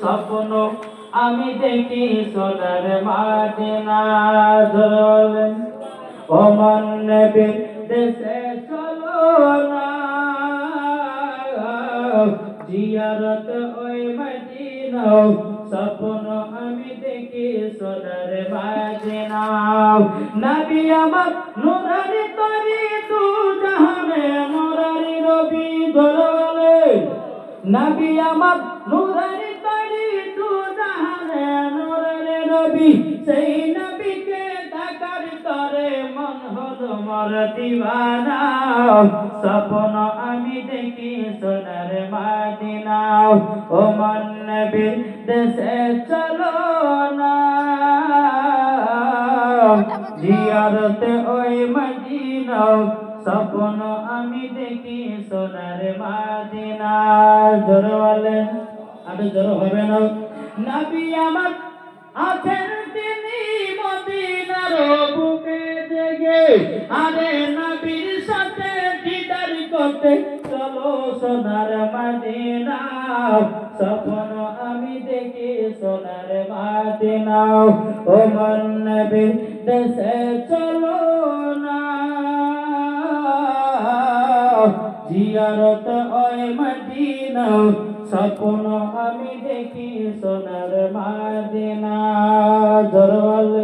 স্বপ্ন আমি দেখি সোনার মাদিনা ধরলেন ও নবী, দেশে চলো না। জিয়ারত ওই মদিনা স্বপ্ন আমি দেখি সোনার মাদিনা নবী আমার নুরারি তরি তু জাহানে নুরারি রবি ধরলে। নবী আমার রবি সেই নবীকে দেখার তরে মন হলো মর দিবানা। স্বপ্ন আমি দেখি সোনার মাদিনা। ও মন নবী, দেশে চলো না। জিয়ারতে ওই মদিনা, স্বপ্ন আমি দেখি সোনার মাদিনা। জোর বলেন, আরে জোর হবে না। নবী আমার আছেন তিনি মদিনার বুকে জেগে। আরে নবীর সাথে দিদার করতে চলো সোনার মদিনা। স্বপ্ন আমি দেখি সোনার মদিনা। ও মন নবী দেশে চলো না। জিয়ারত ওই মদিনা। স্বপ্ন আমি দেখি সোনার মদিনা। दरवाजे